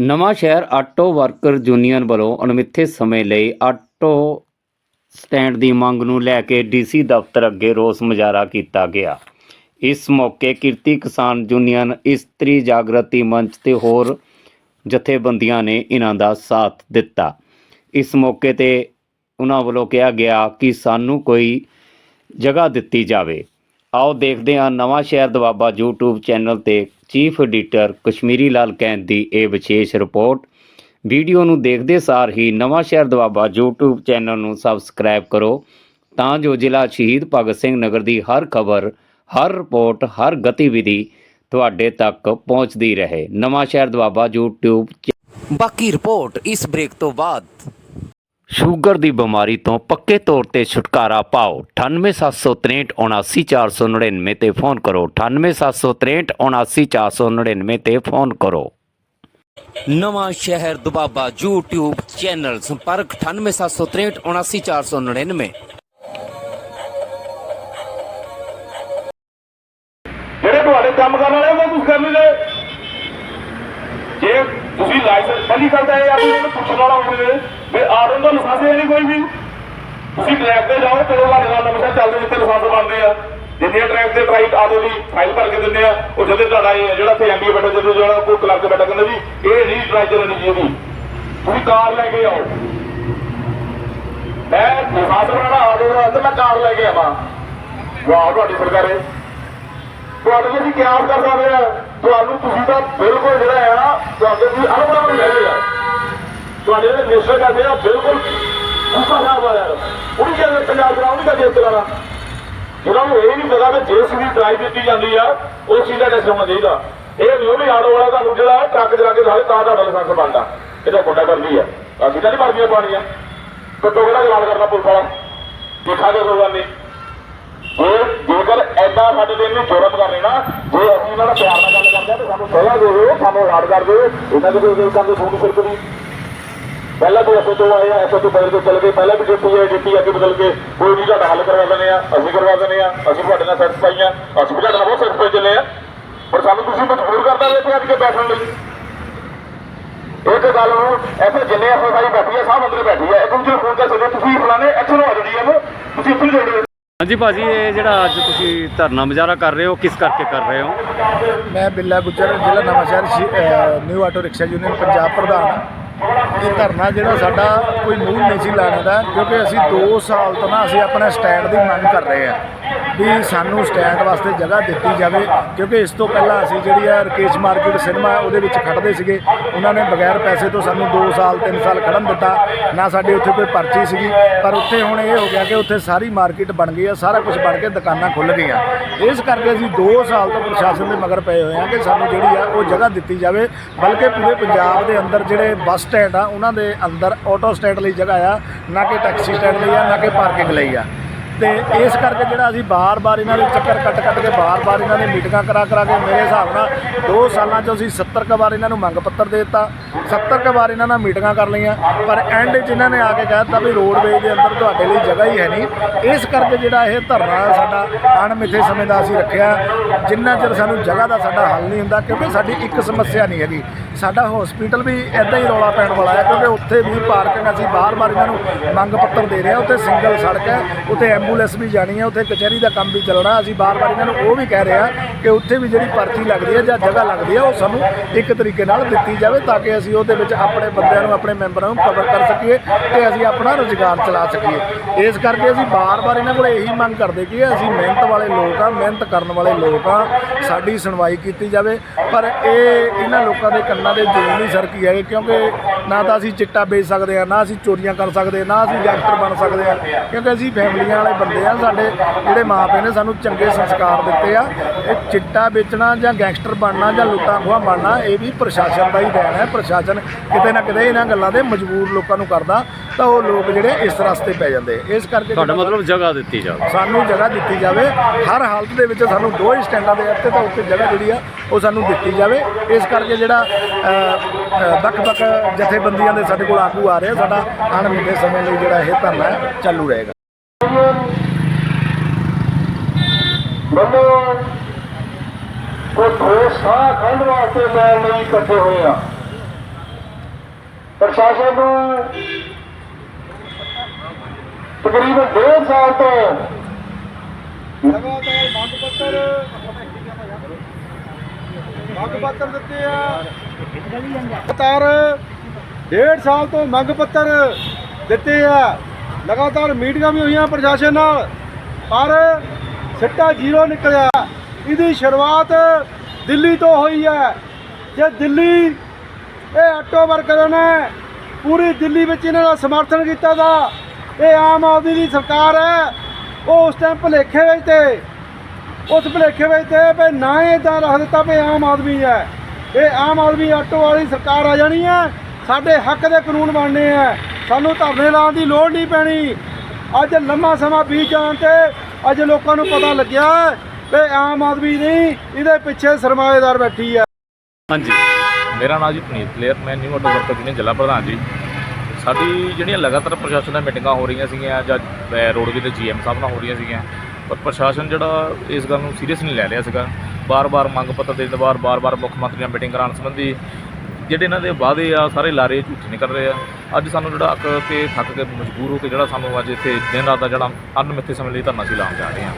ਨਵਾਂ ਸ਼ਹਿਰ auto worker union ਵੱਲੋਂ ਅਣਮਿੱਥੇ ਸਮੇਂ ਲਈ ਆਟੋ ਸਟੈਂਡ ਦੀ ਮੰਗ ਨੂੰ ਲੈ ਕੇ ਡੀਸੀ ਦਫ਼ਤਰ ਅੱਗੇ ਰੋਸ ਮੁਜ਼ਾਹਰਾ ਕੀਤਾ ਗਿਆ। ਇਸ ਮੌਕੇ ਕਿਰਤੀ ਕਿਸਾਨ ਯੂਨੀਅਨ ਇਸਤਰੀ ਜਾਗਰਤੀ ਮੰਚ ਤੇ ਹੋਰ ਜਥੇਬੰਦੀਆਂ ਨੇ ਇਹਨਾਂ ਦਾ ਸਾਥ ਦਿੱਤਾ। ਇਸ ਮੌਕੇ ਤੇ ਉਹਨਾਂ ਵੱਲੋਂ ਕਿਹਾ ਗਿਆ ਕਿ ਸਾਨੂੰ ਕੋਈ ਜਗ੍ਹਾ ਦਿੱਤੀ ਜਾਵੇ। ਆਓ ਦੇਖਦੇ ਹਾਂ ਨਵਾਂ ਸ਼ਹਿਰ ਦਵਾਬਾ YouTube ਚੈਨਲ ਤੇ ਚੀਫ ਐਡੀਟਰ ਕਸ਼ਮੀਰੀ ਲਾਲ ਕੈਂਦ ਦੀ ਇਹ ਵਿਸ਼ੇਸ਼ ਰਿਪੋਰਟ। ਵੀਡੀਓ ਨੂੰ ਦੇਖਦੇ ਸਾਰ ਹੀ ਨਵਾਂ ਸ਼ਹਿਰ ਦਵਾਬਾ YouTube ਚੈਨਲ ਨੂੰ ਸਬਸਕ੍ਰਾਈਬ ਕਰੋ, ਤਾਂ ਜੋ ਜ਼ਿਲ੍ਹਾ ਸ਼ਹੀਦ ਭਗਤ ਸਿੰਘ ਨਗਰ ਦੀ ਹਰ ਖਬਰ, ਹਰ ਰਿਪੋਰਟ, ਹਰ ਗਤੀਵਿਧੀ ਤੁਹਾਡੇ ਤੱਕ ਪਹੁੰਚਦੀ ਰਹੇ। ਨਵਾਂ ਸ਼ਹਿਰ ਦਵਾਬਾ YouTube ਬਾਕੀ ਰਿਪੋਰਟ ਇਸ ਬ੍ਰੇਕ ਤੋਂ ਬਾਅਦ। ਸ਼ੂਗਰ ਦੀ ਬਿਮਾਰੀ ਤੋਂ ਪੱਕੇ ਤੌਰ ਤੇ ਛੁਟਕਾਰਾ ਪਾਓ। 9876379499 ਤੇ ਫੋਨ ਕਰੋ। 9876379499 ਤੇ ਫੋਨ ਕਰੋ। ਨਵਾਂ ਸ਼ਹਿਰ ਦੁਬਾਬਾ YouTube ਚੈਨਲ ਸੰਪਰਕ 9876379499 ਜਿਹੜੇ ਤੁਹਾਡੇ ਕੰਮ ਕਰਨ ਵਾਲੇ ਉਹ ਕੁਝ ਕਰ ਨਹੀਂ ਰਹੇ। ਜੇ ਤੁਸੀਂ ਲਾਇਸੈਂਸ ਪਹਿਲੀ ਗੱਲ ਤਾਂ ਇਹ ਆ ਵੀ ਉਹਨੂੰ ਪੁੱਛਣ ਵਾਲਾ ਹੋਵੇ। ਵੀ ਆਰਡਰ ਦਾ ਲਾਇਸੈਂਸ ਨਹੀਂ ਕੋਈ ਵੀ। ਤੁਸੀਂ ਟਰੈਕ ਤੇ ਜਾਓ, ਚਲੋ ਤੁਹਾਡੇ ਨਾਲ ਨਮਸਕਾਰ ਚੱਲਦੇ ਜਿੱਥੇ ਲਾਇਸੈਂਸ ਬਣਦੇ ਆ। ਜਿੰਨੇ ਟਰੈਕ ਤੇ ਟਰਾਈਟ ਆਦੋ ਦੀ ਫਾਈਲ ਭਰ ਕੇ ਦਿੰਦੇ ਆ, ਉਹ ਜਦੋਂ ਤੁਹਾਡਾ ਇਹ ਜਿਹੜਾ ਤੇ ਐਮਬੀ ਬੈਠਾ ਜਦੋਂ ਜਿਹੜਾ ਕੋਈ ਕਲਰਕ ਬੈਠਾ, ਕਹਿੰਦਾ ਵੀ ਇਹ ਨਹੀਂ ਟਰਾਈ ਚੱਲਣੀ ਜੀ। ਇਹਦੀ ਤੁਸੀਂ ਕਾਰ ਲੈ ਕੇ ਆਓ। ਮੈਂ ਲਾਇਸੈਂਸ ਬਣਾਉਣਾ ਆਰਡਰ ਦਾ ਤੇ ਮੈਂ ਕਾਰ ਲੈ ਕੇ ਆਵਾਂ। ਵਾਹ, ਤੁਹਾਡੀ ਸਰਕਾਰ। ਹੈ ਤੁਹਾਡੇ ਲਈ ਅਸੀਂ ਕਿਆਸ ਕਰ ਸਕਦੇ ਆ। ਤੁਹਾਨੂੰ ਤੁਸੀਂ ਤਾਂ ਬਿਲਕੁਲ ਜਿਹੜਾ ਆ, ਤੁਹਾਡੇ ਦੀ ਅਨੁਭਵ ਨਹੀਂ ਰਹੇਗਾ ਤੁਹਾਡੇ ਜਿਹੜੇ ਨਿਸ਼ਚੈ ਕਰਦੇ ਆ, ਬਿਲਕੁਲ ਗੁੱਸਾ ਸਾਹਿਬ ਉਹਨੂੰ ਕਹਿੰਦੇ ਪੰਜਾਬ ਦਾ, ਉਹਨੂੰ ਕਹਿੰਦੇ ਇਸ ਜਿਹਨਾਂ ਨੂੰ ਇਹ ਨਹੀਂ ਪਤਾ ਕਿ ਜਿਸ ਵੀ ਡਰਾਈਵ ਦਿੱਤੀ ਜਾਂਦੀ ਆ ਉਸ ਚੀਜ਼ ਦਾ ਟੈਸਟ ਹੋਣਾ ਚਾਹੀਦਾ ਇਹ ਨਹੀਂ ਉਹ ਵੀ ਆਟੋ ਵਾਲਾ ਤੁਹਾਨੂੰ ਜਿਹੜਾ ਟਰੱਕ ਚਲਾ ਕੇ ਸਾਰੇ ਤਾਂ ਤੁਹਾਡਾ ਲਾਇਸੈਂਸ ਬਣਦਾ। ਇਹਦਾ ਕੋਟਾ ਕਰਦੀ ਆ। ਅਸੀਂ ਤਾਂ ਨਹੀਂ ਭਰਦੀਆਂ ਪਾਣੀਆਂ ਕੱਟੋ ਕਿਹੜਾ ਚਲਾਨ ਕਰਨਾ ਪੁਲਿਸ ਵਾਲਾ। ਦੇਖਾਂਗੇ ਕੋਈ ਗੱਲ ਨਹੀਂ ਜੇ, ਜੇਕਰ ਐਦਾਂ ਸਾਡੇ ਦਿਨ ਇਹਨੂੰ ਜੁਰਮ ਕਰ ਲੈਣਾ ਜੇ ਅਸੀਂ ਇਹਨਾਂ ਦਾ ਪਿਆਰ ਨਾਲ ਗੱਲ ਕਰਦੇ ਆ, ਤਾਂ ਸਾਨੂੰ ਸਜ਼ਾ ਦਿਓ, ਸਾਨੂੰ ਰਾੜ ਕਰ ਦਿਓ। ਇਹਨਾਂ ਦੇ ਕੋਈ ਕੰਮ ਸੁਣ ਸਿਰਕ ਦੀ ਪਹਿਲਾਂ ਕੋਈ ਤੋਂ ਆਏ ਐਸਓ ਤੋਂ ਬਦਲ ਕੇ ਚਲੇ ਗਏ। ਪਹਿਲਾਂ ਵੀ ਡਿਪਟੀ ਹੈ ਡਿਪਟੀ ਅੱਗੇ ਬਦਲ ਕੇ ਕੋਈ ਨਹੀਂ ਤੁਹਾਡਾ ਹੱਲ ਕਰਵਾ ਦਿੰਦੇ ਆ ਅਸੀਂ ਕਰਵਾ ਦਿੰਦੇ ਆ ਅਸੀਂ ਤੁਹਾਡੇ ਨਾਲ ਸੈਟੀਸਫਾਈ ਆ ਅਸੀਂ ਵੀ ਤੁਹਾਡੇ ਨਾਲ ਬਹੁਤ ਸੈਟੀਸਫਾਈ ਚੱਲੇ ਆ। ਪਰ ਸਾਨੂੰ ਤੁਸੀਂ ਮਜਬੂਰ ਕਰਦਾ ਰਹੇ ਇੱਥੇ ਅੱਜ ਕੇ ਬੈਠਣ ਲਈ। ਇੱਕ ਗੱਲ ਨੂੰ ਇੱਥੇ ਜਿੰਨੇ ਐਸਓਸਾਈ ਬੈਠੀ ਆ ਸਭ ਅੰਦਰ ਬੈਠੀ ਆ। ਇੱਕ ਦੂਜੇ ਨੂੰ ਫੋਨ ਕਰ ਸਕਦੇ ਤੁਸੀਂ ਫਲਾਣੇ ਇੱਥੇ ਨੂੰ ਆ ਜਾਣੀ ਆ ਤੁਸੀਂ ਇੱਥੇ ਜਾਣੀ ਹਾਂਜੀ ਭਾਜੀ ਇਹ ਜਿਹੜਾ ਅੱਜ ਤੁਸੀਂ ਧਰਨਾ ਮੁਜ਼ਾਹਰਾ ਕਰ ਰਹੇ ਹੋ ਕਿਸ ਕਰਕੇ ਕਰ ਰਹੇ ਹੋ? ਮੈਂ ਬਿੱਲਾ ਗੁੱਜਰ ਜ਼ਿਲ੍ਹਾ ਨਵਾਂਸ਼ਹਿਰ ਸ਼ੀ- ਅਹ new auto rickshaw union Punjab ਪ੍ਰਧਾਨ। ਹਾਂ। ਇਹ ਧਰਨਾ ਜਿਹੜਾ ਸਾਡਾ ਕੋਈ ਮੂਲ ਨਹੀਂ ਸੀ ਲਾਣੇ ਦਾ, ਕਿਉਂਕਿ ਅਸੀਂ 2 ਸਾਲ ਤੋਂ ਨਾ ਅਸੀਂ ਆਪਣਾ ਸਟੈਂਡ ਦੀ ਮੰਗ ਕਰ ਰਹੇ ਹਾਂ। ਵੀ ਸਾਨੂੰ ਸਟੈਂਡ ਵਾਸਤੇ ਜਗ੍ਹਾ ਦਿੱਤੀ ਜਾਵੇ, ਕਿਉਂਕਿ ਇਸ ਤੋਂ ਪਹਿਲਾਂ ਅਸੀਂ ਜਿਹੜੀ ਆ ਰਕੇਸ਼ ਮਾਰਕੀਟ ਸਿਨੇਮਾ ਉਹਦੇ ਵਿੱਚ ਖੜਦੇ ਸੀਗੇ। ਉਹਨਾਂ ਨੇ ਬਗੈਰ ਪੈਸੇ ਤੋਂ ਸਾਨੂੰ 2 ਸਾਲ 3 ਸਾਲ ਖੜਨ ਦਿੱਤਾ। ਨਾ ਸਾਡੇ ਉੱਥੇ ਕੋਈ ਪਰਚੀ ਸੀਗੀ। ਪਰ ਉੱਥੇ ਹੁਣ ਇਹ ਹੋ ਗਿਆ ਕਿ ਉੱਥੇ ਸਾਰੀ ਮਾਰਕੀਟ ਬਣ ਗਈ ਆ, ਸਾਰਾ ਕੁਝ ਬਣ ਕੇ ਦੁਕਾਨਾਂ ਖੁੱਲ ਗਈਆਂ। ਇਸ ਕਰਕੇ ਅਸੀਂ 2 ਸਾਲ ਤੋਂ ਪ੍ਰਸ਼ਾਸਨ ਦੇ ਮਗਰ ਪਏ ਹੋਏ ਆ ਕਿ ਸਾਨੂੰ ਜਿਹੜੀ ਆ ਉਹ ਜਗ੍ਹਾ ਦਿੱਤੀ ਜਾਵੇ। ਬਲਕਿ ਪੂਰੇ ਪੰਜਾਬ ਦੇ ਅੰਦਰ ਜਿਹੜੇ ਬੱਸ ਸਟੈਂਡ ਆ, ਉਹਨਾਂ ਦੇ ਅੰਦਰ ਆਟੋ ਸਟੈਂਡ ਲਈ ਜਗ੍ਹਾ ਆ, ਨਾ ਕਿ ਟੈਕਸੀ ਸਟੈਂਡ ਲਈ ਆ, ਨਾ ਕਿ ਪਾਰਕਿੰਗ ਲਈ ਆ। ਤੇ ਇਸ ਕਰਕੇ ਜਿਹੜਾ ਅਸੀਂ ਬਾਰ-ਬਾਰ ਇਹਨਾਂ ਦੇ ਚੱਕਰ ਕੱਟ-ਕੱਟ ਕੇ ਬਾਰ-ਬਾਰ ਇਹਨਾਂ ਨੇ ਮੀਟਿੰਗਾਂ ਕਰਾ ਕਰਾ ਕੇ ਮੇਰੇ ਹਿਸਾਬ ਨਾਲ 2 ਸਾਲਾਂ 'ਚ ਅਸੀਂ 70 ਕੁ ਵਾਰ ਇਹਨਾਂ ਨੂੰ ਮੰਗ ਪੱਤਰ ਦੇ ਦਿੱਤਾ 70 ਕੁ ਵਾਰ ਇਹਨਾਂ ਨਾਲ ਮੀਟਿੰਗਾਂ ਕਰ ਲਈਆਂ, ਪਰ ਐਂਡ 'ਚ ਇਹਨਾਂ ਨੇ ਆ ਕੇ ਕਹਿ ਦਿੱਤਾ ਵੀ ਰੋਡਵੇਜ਼ ਦੇ ਅੰਦਰ ਤੁਹਾਡੇ ਲਈ ਜਗ੍ਹਾ ਹੀ ਹੈ ਨਹੀਂ। ਇਸ ਕਰਕੇ ਜਿਹੜਾ ਇਹ ਧਰਨਾ ਸਾਡਾ ਅਣਮਿੱਥੇ ਸਮੇਂ ਦਾ ਅਸੀਂ ਰੱਖਿਆ, ਜਿੰਨਾ ਚਿਰ ਸਾਨੂੰ ਜਗ੍ਹਾ ਦਾ ਸਾਡਾ ਹੱਲ ਨਹੀਂ ਹੁੰਦਾ, ਕਿਉਂਕਿ ਸਾਡੀ ਇੱਕ ਸਮੱਸਿਆ ਨਹੀਂ ਹੈਗੀ। ਸਾਡਾ ਹਸਪੀਟਲ ਵੀ ਐਦਾਂ ਹੀ ਰੌਲਾ ਪੈਣ ਵਾਲਾ ਹੈ, ਕਿਉਂਕਿ ਉੱਥੇ ਵੀ ਪਾਰਕਿੰਗ ਅਸੀਂ ਬਾਰ-ਬਾਰ ਇਹਨਾਂ ਨੂੰ ਮੰਗ ਪੱਤਰ ਦੇ ਰਹੇ ਹਾਂ, ਉੱਥੇ ਸਿੰਗਲ ਸੜਕ ਹੈ, ਉੱਥੇ ਐਂਬੂਲੈਂਸ ਵੀ ਜਾਣੀ ਹੈ, ਉੱਥੇ ਕਚਹਿਰੀ ਦਾ ਕੰਮ ਵੀ ਚੱਲਣਾ, ਅਸੀਂ ਬਾਰ-ਬਾਰ ਇਹਨਾਂ ਨੂੰ ਉਹ ਵੀ ਕਹਿ ਰਹੇ ਹਾਂ ਕਿ ਉੱਥੇ ਵੀ ਜਿਹੜੀ ਪਰਚੀ ਲੱਗਦੀ ਹੈ ਜਾਂ ਜਗ੍ਹਾ ਲੱਗਦੀ ਹੈ, ਉਹ ਸਾਨੂੰ ਇੱਕ ਤਰੀਕੇ ਨਾਲ ਦਿੱਤੀ ਜਾਵੇ ਤਾਂ ਕਿ ਅਸੀਂ ਉਹਦੇ ਵਿੱਚ ਆਪਣੇ ਬੰਦਿਆਂ ਨੂੰ, ਆਪਣੇ ਮੈਂਬਰਾਂ ਨੂੰ ਕਵਰ ਕਰ ਸਕੀਏ ਤੇ ਅਸੀਂ ਆਪਣਾ ਰੁਜ਼ਗਾਰ ਚਲਾ ਸਕੀਏ। ਇਸ ਕਰਕੇ ਅਸੀਂ ਬਾਰ-ਬਾਰ ਇਹਨਾਂ ਕੋਲ ਇਹੀ ਮੰਗ ਕਰਦੇ ਕਿ ਅਸੀਂ ਮਿਹਨਤ ਵਾਲੇ ਲੋਕ ਆ ਮਿਹਨਤ ਕਰਨ ਵਾਲੇ ਲੋਕ ਆ ਸਾਡੀ ਸੁਣਵਾਈ ਕੀਤੀ ਜਾਵੇ, ਪਰ ਇਹ ਇਹਨਾਂ ਲੋਕਾਂ ਦੇ ਕੰਨਾਂ ਦੇ ਜੂੰ ਨਹੀਂ ਸਰਕੀ ਹੈਗੇ ਕਿਉਂਕਿ ਨਾ ਤਾਂ ਅਸੀਂ ਚਿੱਟਾ ਵੇਚ ਸਕਦੇ ਆ ਨਾ ਅਸੀਂ ਚੋਰੀਆਂ ਕਰ ਸਕਦੇ ਨਾ ਅਸੀਂ ਗੈਂਗਸਟਰ ਬਣ ਸਕਦੇ ਆ ਕਿਉਂਕਿ ਅਸੀਂ ਫੈਮਲੀਆਂ ਵਾਲੇ ਬੰਦੇ ਆ ਸਾਡੇ ਜਿਹੜੇ ਮਾਪੇ ਨੇ ਸਾਨੂੰ ਚੰਗੇ ਸੰਸਕਾਰ ਦਿੱਤੇ ਆ। ਇਹ ਚਿੱਟਾ ਵੇਚਣਾ ਜਾਂ ਗੈਂਗਸਟਰ ਬਣਨਾ ਜਾਂ ਲੁੱਟਾਂ ਖੋਹਾਂ ਬਣਨਾ ਇਹ ਵੀ ਪ੍ਰਸ਼ਾਸਨ ਦਾ ਹੀ ਦੇਣ ਹੈ। ਪ੍ਰਸ਼ਾਸਨ ਕਿਤੇ ਨਾ ਕਿਤੇ ਇਹਨਾਂ ਗੱਲਾਂ ਦੇ ਮਜਬੂਰ ਲੋਕਾਂ ਨੂੰ ਕਰਦਾ ਤਾਂ ਉਹ ਲੋਕ ਜਿਹੜੇ ਇਸ ਰਸਤੇ ਪੈ ਜਾਂਦੇ ਇਸ ਕਰਕੇ ਤੁਹਾਡਾ ਮਤਲਬ ਜਗ੍ਹਾ ਦਿੱਤੀ ਜਾਵੇ। ਸਾਨੂੰ ਜਗ੍ਹਾ ਦਿੱਤੀ ਜਾਵੇ ਹਰ ਹਾਲਤ ਦੇ ਵਿੱਚ ਸਾਨੂੰ ਦੋ ਹੀ ਸਟੈਂਡਾਂ ਦੇ ਉੱਤੇ ਤਾਂ ਉੱਤੇ ਜਗ੍ਹਾ ਜਿਹੜੀ ਆ ਉਹ ਸਾਨੂੰ ਦਿੱਤੀ ਜਾਵੇ। ਇਸ ਕਰਕੇ ਜਿਹੜਾ ਵੱਖ-ਵੱਖ ਜਥੇਬੰਦੀਆਂ ਦੇ ਸਾਡੇ ਕੋਲ ਆਗੂ ਆ ਰਹੇ ਆ, ਸਾਡਾ ਅਣਮਿੱਥੇ ਸਮੇਂ ਲਈ ਜਿਹੜਾ ਇਹ ਧਰਨਾ ਚਾਲੂ ਰਹੇਗਾ। ਮੈਨੂੰ ਕੋਈ ਠੋਸ ਸਾਹ ਖੰਡ ਵਾਸਤੇ ਮੈਂ ਨਹੀਂ ਇਕੱਠੇ ਹੋਏ ਆ। ਪ੍ਰਸ਼ਾਸਨ ਨੂੰ ਤਕਰੀਬਨ ਡੇਢ ਸਾਲ ਤੋਂ ਲਗਾਤਾਰ ਮੰਗ ਪੱਤਰ ਮੰਗ ਪੱਤਰ ਦਿੱਤੇ ਆ। ਲਗਾਤਾਰ ਡੇਢ ਸਾਲ ਤੋਂ ਮੰਗ ਪੱਤਰ ਦਿੱਤੇ ਆ। ਲਗਾਤਾਰ ਮੀਟਿੰਗਾਂ ਵੀ ਹੋਈਆਂ ਪ੍ਰਸ਼ਾਸਨ ਨਾਲ, ਪਰ ਸਿੱਟਾ ਜ਼ੀਰੋ ਨਿਕਲਿਆ। ਇਹਦੀ ਸ਼ੁਰੂਆਤ ਦਿੱਲੀ ਤੋਂ ਹੋਈ ਹੈ। ਜੇ ਦਿੱਲੀ ਇਹ ਆਟੋ ਵਰਕਰਾਂ ਨੇ ਪੂਰੀ ਦਿੱਲੀ ਵਿੱਚ ਇਹਨਾਂ ਦਾ ਸਮਰਥਨ ਕੀਤਾ ਦਾ ਇਹ ਆਮ ਆਦਮੀ ਦੀ ਸਰਕਾਰ ਹੈ। ਉਹ ਉਸ ਟਾਈਮ ਭੁਲੇਖੇ ਵਿੱਚ ਤੇ ਉਸ ਭੁਲੇਖੇ ਵਿੱਚ ਤੇ ਵੀ ਨਾ ਹੀ ਇਦਾਂ ਰੱਖ ਦਿੱਤਾ ਵੀ ਆਮ ਆਦਮੀ ਹੈ। ਇਹ ਆਮ ਆਦਮੀ ਆਟੋ ਵਾਲੀ ਸਰਕਾਰ ਆ ਜਾਣੀ ਹੈ। ਸਾਡੇ ਹੱਕ ਦੇ ਕਾਨੂੰਨ ਬਣਨੇ ਆ ਸਾਨੂੰ ਧਰਨੇ ਲਾਉਣ ਦੀ ਲੋੜ ਨਹੀਂ ਪੈਣੀ। ਅੱਜ ਲੰਮਾ ਸਮਾਂ ਬੀਤ ਜਾਣ ਤੇ ਅੱਜ ਲੋਕਾਂ ਨੂੰ ਪਤਾ ਲੱਗਿਆ ਵੀ ਆਮ ਆਦਮੀ ਨਹੀਂ ਇਹਦੇ ਪਿੱਛੇ ਸਰਮਾਏਦਾਰ ਬੈਠੀ ਹੈ। ਹਾਂਜੀ। ਮੇਰਾ ਨਾਮ ਜੀ ਪੁਨੀਤ ਕਲੇਰ ਮੈਂ ਨਿਊ ਆਟੋ ਵਰਕਰ ਯੂਨੀਅਨ ਜ਼ਿਲ੍ਹਾ ਪ੍ਰਧਾਨ ਜੀ। ਸਾਡੀ ਜਿਹੜੀਆਂ ਲਗਾਤਾਰ ਪ੍ਰਸ਼ਾਸਨ ਨਾਲ ਮੀਟਿੰਗਾਂ ਹੋ ਰਹੀਆਂ ਸੀਗੀਆਂ ਜਾਂ ਅਹ, ਰੋਡਵੇਜ਼ ਦੇ ਜੀਐਮ ਸਾਹਿਬ ਨਾਲ ਹੋ ਰਹੀਆਂ ਸੀਗੀਆਂ ਪਰ ਪ੍ਰਸ਼ਾਸਨ ਜਿਹੜਾ ਇਸ ਗੱਲ ਨੂੰ ਸੀਰੀਅਸ ਨਹੀਂ ਲੈ ਰਿਹਾ ਸੀਗਾ। ਬਾਰ-ਬਾਰ ਮੰਗ ਪੱਤਰ ਦੇਣ ਤੋਂ ਬਾਅਦ ਬਾਰ-ਬਾਰ ਮੁੱਖ ਮੰਤਰੀ ਨਾਲ ਮੀਟਿੰਗ ਕਰਾਉਣ ਸੰਬੰਧੀ ਜਿਹੜੇ ਇਹਨਾਂ ਦੇ ਵਾਅਦੇ ਆ, ਸਾਰੇ ਲਾਰੇ ਝੂਠੇ ਨਿਕਲ ਰਹੇ ਆ। ਅੱਜ ਸਾਨੂੰ ਜਿਹੜਾ ਅੱਕ ਤੇ ਥੱਕ ਕੇ ਮਜਬੂਰ ਹੋ ਕੇ ਜਿਹੜਾ ਸਾਨੂੰ ਅੱਜ ਇੱਥੇ ਦਿਨ ਰਾਤ ਦਾ ਜਿਹੜਾ ਅਨਮਿੱਥੇ ਸਮੇਂ ਲਈ ਧਰਨਾ ਸੀ ਲਾਉਣ ਜਾ ਰਹੇ ਹਾਂ।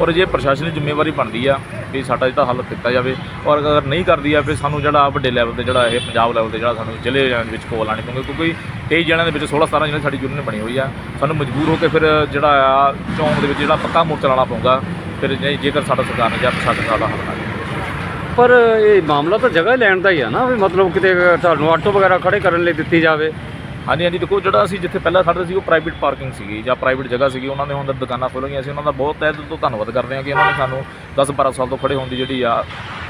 ਔਰ ਜੇ ਪ੍ਰਸ਼ਾਸਨ ਦੀ ਜ਼ਿੰਮੇਵਾਰੀ ਬਣਦੀ ਆ ਵੀ ਸਾਡਾ ਜਿਹੜਾ ਹੱਲ ਕੀਤਾ ਜਾਵੇ ਔਰ ਅਗਰ ਨਹੀਂ ਕਰਦੀ ਆ, ਫਿਰ ਸਾਨੂੰ ਜਿਹੜਾ ਵੱਡੇ ਲੈਵਲ ਤੇ ਜਿਹੜਾ ਇਹ ਪੰਜਾਬ ਲੈਵਲ ਤੇ ਜਿਹੜਾ ਸਾਨੂੰ ਜ਼ਿਲ੍ਹੇ ਦੇ ਵਿੱਚ ਕੋਲ ਆਣੀ ਪਊਗੀ, ਕਿਉਂਕਿ ਕਈ ਜਣਿਆਂ ਦੇ ਵਿੱਚ 16 17 ਜ਼ਿਲ੍ਹੇ ਸਾਡੀ ਯੂਨੀਅਨ ਬਣੀ ਹੋਈ ਆ। ਸਾਨੂੰ ਮਜਬੂਰ ਹੋ ਕੇ ਫਿਰ ਜਿਹੜਾ ਆ, ਚੌਂਕ ਦੇ ਵਿੱਚ ਜਿਹੜਾ ਪੱਕਾ ਮੋਰਚਾ ਲਾਉਣਾ ਪਊਗਾ। ਫਿਰ ਜੇ- ਜੇਕਰ ਸਾਡਾ ਸਰਕਾਰ ਨੇ ਜਾਂ ਪ੍ਰਸ਼ਾਸਨ ਸਾਡਾ ਹੱਲ ਨਾ ਕਰੇ ਪਰ ਇਹ ਮਾਮਲਾ ਤਾਂ ਜਗ੍ਹਾ ਲੈਣ ਦਾ ਹੀ ਆ ਨਾ, ਵੀ ਮਤਲਬ ਕਿਤੇ ਤੁਹਾਨੂੰ ਆਟੋ ਵਗੈਰਾ ਖੜੇ ਕਰਨ ਲਈ ਦਿੱਤੀ ਜਾਵੇ। ਹਾਂਜੀ ਹਾਂਜੀ ਦੇਖੋ ਜਿਹੜਾ ਅਸੀਂ ਜਿੱਥੇ ਪਹਿਲਾਂ ਖੜਦੇ ਸੀ ਉਹ ਪ੍ਰਾਈਵੇਟ ਪਾਰਕਿੰਗ ਸੀਗੀ ਜਾਂ ਪ੍ਰਾਈਵੇਟ ਜਗ੍ਹਾ ਸੀਗੀ ਉਹਨਾਂ ਨੇ ਹੁਣ ਦੁਕਾਨਾਂ ਖੋਲ੍ਹ ਗਈਆਂ ਸੀ ਉਹਨਾਂ ਦਾ ਬਹੁਤ ਤਹਿ ਦਿਲ ਤੋਂ ਧੰਨਵਾਦ ਕਰਦੇ ਹਾਂ ਕਿ ਉਹਨਾਂ ਨੇ ਸਾਨੂੰ 10 12 ਸਾਲ ਤੋਂ ਖੜੇ ਹੋਣ ਦੀ ਜਿਹੜੀ ਆ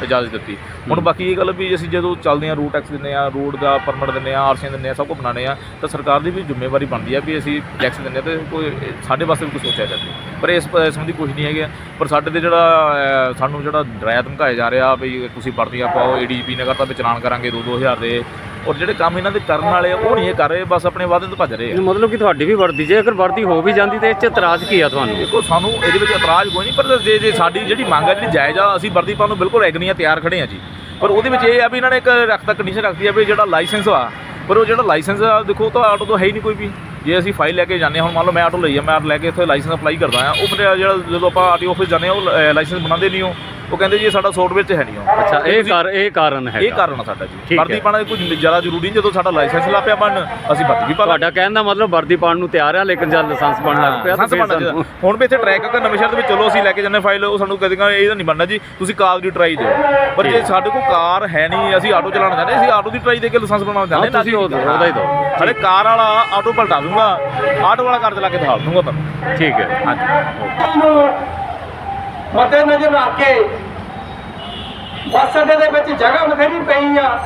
ਇਜਾਜ਼ਤ ਦਿੱਤੀ। ਹੁਣ ਬਾਕੀ ਇਹ ਗੱਲ ਵੀ ਅਸੀਂ ਜਦੋਂ ਚੱਲਦੇ ਹਾਂ ਰੂਟ ਟੈਕਸ ਦਿੰਦੇ ਆ ਰੋਡ ਦਾ ਪਰਮਿਟ ਦਿੰਦੇ ਆ ਆਰਸੀਆਂ ਦਿੰਦੇ ਆ ਸਭ ਕੁਝ ਬਣਾਉਂਦੇ ਆ ਤਾਂ ਸਰਕਾਰ ਦੀ ਵੀ ਜ਼ਿੰਮੇਵਾਰੀ ਬਣਦੀ ਆ ਵੀ ਅਸੀਂ ਟੈਕਸ ਦਿੰਦੇ ਆ ਤੇ ਕੋਈ ਸਾਡੇ ਵਾਸਤੇ ਵੀ ਕੁਝ ਸੋਚਿਆ ਜਾਵੇ ਪਰ ਇਸ ਇਸ ਸੰਬੰਧੀ ਕੁਝ ਨਹੀਂ ਹੈਗਾ। ਪਰ ਸਾਡੇ ਤੇ ਜਿਹੜਾ ਸਾਨੂੰ ਜਿਹੜਾ ਡਰਾਇਆ ਧਮਕਾਇਆ ਜਾ ਰਿਹਾ ਵੀ ਤੁਸੀਂ ਵਰਦੀਆਂ ਪਾਓ ਏਡੀਪੀ ਨੇ ਕਰਤਾ ਵੀ ਚਲਾਨ ਕਰਾਂਗੇ 2 2000 ਦੇ। ਔਰ ਜਿਹੜੇ ਕੰਮ ਇਹਨਾਂ ਦੇ ਕਰਨ ਵਾਲੇ ਉਹ ਨਹੀਂ ਇਹ ਕਰ ਰਹੇ ਬਸ ਆਪਣੇ ਵਾਅਦੇ ਤੋਂ ਭੱਜ ਰਹੇ ਆ। ਮਤਲਬ ਕਿ ਤੁਹਾਡੀ ਵੀ ਵਰਦੀ ਜੇ ਅਗਰ ਵਰਦੀ ਹੋ ਵੀ ਜਾਂਦੀ ਤੇ ਇਹ ਚ ਇਤਰਾਜ਼ ਕੀ ਆ ਤੁਹਾਨੂੰ? ਦੇਖੋ ਸਾਨੂੰ ਇਹਦੇ ਵਿੱਚ ਇਤਰਾਜ਼ ਕੋਈ ਨਹੀਂ ਪਰ ਜੇ ਜੇ ਸਾਡੀ ਜਿਹੜੀ ਮੰਗ ਹੈ ਜਿਹੜੀ ਜਾਇਜ਼ ਆ ਅਸੀਂ ਵਰਦੀ ਪਾਉਣ ਨੂੰ ਬਿਲਕੁਲ ਐਗਰੀਆਂ ਤਿਆਰ ਖੜੇ ਆ ਜੀ। ਪਰ ਉਹਦੇ ਵਿੱਚ ਇਹ ਆ ਵੀ ਇਹਨਾਂ ਨੇ ਇੱਕ ਰੱਖਤਾ ਕੰਡੀਸ਼ਨ ਰੱਖਦੀ ਆ ਵੀ ਜਿਹੜਾ ਲਾਇਸੈਂਸ ਆ ਪਰ ਉਹ ਜਿਹੜਾ ਲਾਇਸੈਂਸ ਆ ਦੇਖੋ ਤਾਂ ਆਟੋ ਤੋਂ ਹੈ ਹੀ ਨਹੀਂ ਕੋਈ ਵੀ। ਜੇ ਅਸੀਂ ਫਾਈਲ ਲੈ ਕੇ ਜਾਂਦੇ ਹਾਂ, ਹੁਣ ਮੰਨ ਲਓ ਮੈਂ ਆਟੋ ਲਈ ਆ, ਮੈਂ ਲੈ ਕੇ ਇੱਥੇ ਲਾਇਸੈਂਸ ਅਪਲਾਈ ਕਰਦਾ ਆ ਉਹ ਮੇਰਾ ਜਿਹੜਾ ਜਦੋਂ ਆਪਾਂ ਆਰਟੀਓ ਆਫਿਸ ਜਾਂਦੇ ਆ ਉਹ ਲਾਇਸੈਂਸ ਬਣਾਉਂਦੇ ਨਹੀਂ ਉਹ। ਉਹ ਕਹਿੰਦੇ ਜੀ ਇਹ ਸਾਡਾ ਸੌਫਟਵੇਅਰ 'ਚ ਹੈ ਨਹੀਂ ਉਹ। ਅੱਛਾ ਇਹ ਕਾਰ ਇਹ ਕਾਰਨ ਹੈ ਇਹ ਕਾਰਨ ਆ ਸਾਡਾ ਜੀ। ਠੀਕ ਵਰਦੀ ਹੈ। ਪਾਉਣਾ ਕੋਈ ਜ਼ਿਆਦਾ ਜ਼ਰੂਰੀ ਨਹੀਂ ਜਦੋਂ ਸਾਡਾ ਲਾਇਸੈਂਸ ਲਾਪਿਆ ਬਣਨ ਅਸੀਂ ਵਰਦੀ ਵੀ ਪਾ ਲਾਂਗੇ। ਤੁਹਾਡਾ ਕਹਿਣ ਦਾ ਮਤਲਬ ਵਰਦੀ ਪਾਉਣ ਨੂੰ ਤਿਆਰ ਆ ਲੇਕਿਨ ਜਦ ਲਾਇਸੈਂਸ ਬਣ ਲੱਗ ਪਿਆ ਤਾਂ ਲਾਇਸੈਂਸ ਫਿਰ ਬਣਨਾ ਸਾਨੂੰ। ਹੁਣ ਵੀ ਇੱਥੇ ਟਰੈਕ ਅਗਰ ਨਵੇਂ ਸ਼ਹਿਰ ਦੇ ਵਿੱਚ ਚਲੋ ਅਸੀਂ ਲੈ ਕੇ ਜਾਂਦੇ ਫਾਈਲ ਉਹ ਸਾਨੂੰ ਕਦੇ ਕਹਿੰਦੇ ਇਹਦਾ ਨਹੀਂ ਬਣਨਾ ਜੀ ਤੁਸੀਂ ਕਾਰ ਦੀ ਟਰਾਈ ਦਿਓ। ਪਰ ਜੇ ਸਾਡੇ ਕੋਲ ਕਾਰ ਹੈ ਨਹੀਂ ਅਸੀਂ ਆਟੋ ਚਲਾਉਣਾ ਚਾਹੁੰਦੇ ਅਸੀਂ ਆਟੋ ਦੀ ਟਰਾਈ ਦੇ ਕੇ ਲਾਇਸੈਂਸ ਬਣਾਉਣਾ ਚਾਹੁੰਦੇ ਹਾਂ, ਤੁਸੀਂ ਉਹ ਉਹਦਾ ਹੀ ਦਿਓ। ਹਲੇ ਕਾਰ ਵਾਲਾ ਆਟੋ ਪਲਟਾ ਦੂੰਗਾ ਆਟੋ ਵਾਲਾ ਕਾਰ ਚਲਾ ਕੇ ਦਿਖਾ ਦੂੰਗਾ ਤੁਹਾਨੂੰ। ਠੀਕ ਹੈ। ਹਾਂਜੀ। ਮੱਦੇ ਨਜ਼ਰ ਰੱਖ ਕੇ ਬੱਸ ਅੱਡੇ ਦੇ ਵਿੱਚ ਜਗ੍ਹਾ ਬਥੇਰੀ ਪਈ ਆ।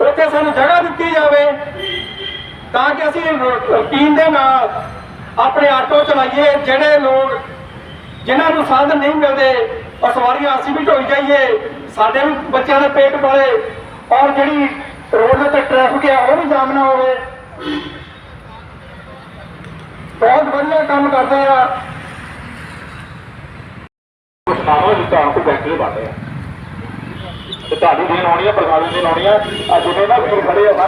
ਉੱਥੇ ਸਾਨੂੰ ਜਗ੍ਹਾ ਦਿੱਤੀ ਜਾਵੇ ਤਾਂ ਕਿ ਅਸੀਂ ਰੂਟੀਨ ਦੇ ਨਾਲ ਆਪਣੇ ਆਟੋ ਚਲਾਈਏ, ਜਿਹੜੇ ਲੋਕ ਜਿਨ੍ਹਾਂ ਨੂੰ ਸਾਧਨ ਨਹੀਂ ਮਿਲਦੇ, ਉਹ ਸਵਾਰੀਆਂ ਅਸੀਂ ਵੀ ਢੋਈ ਜਾਈਏ, ਸਾਡੇ ਵੀ ਬੱਚਿਆਂ ਦੇ ਪੇਟ ਪਾਲੇ ਔਰ ਜਿਹੜੀ ਰੋਡ ਦੇ ਉੱਤੇ ਟ੍ਰੈਫਿਕ ਆ, ਉਹ ਵੀ ਜਾਮ ਨਾ ਹੋਵੇ। ਬਹੁਤ ਵਧੀਆ ਕੰਮ ਕਰਦੇ ਆ। ਸਾਹਮਣੇ ਦਿੱਤਾ ਆਪ ਬੈਠੇ ਬਾਟੇ ਤੇ ਤੁਹਾਡੀ ਦੇਣ ਆਉਣੀ ਆ, ਪ੍ਰਸ਼ਾਸਨ ਦੀ ਆਉਣੀ ਆ, ਅੱਜ ਜਿਹੜੇ ਨਾ ਖੜੇ ਆ।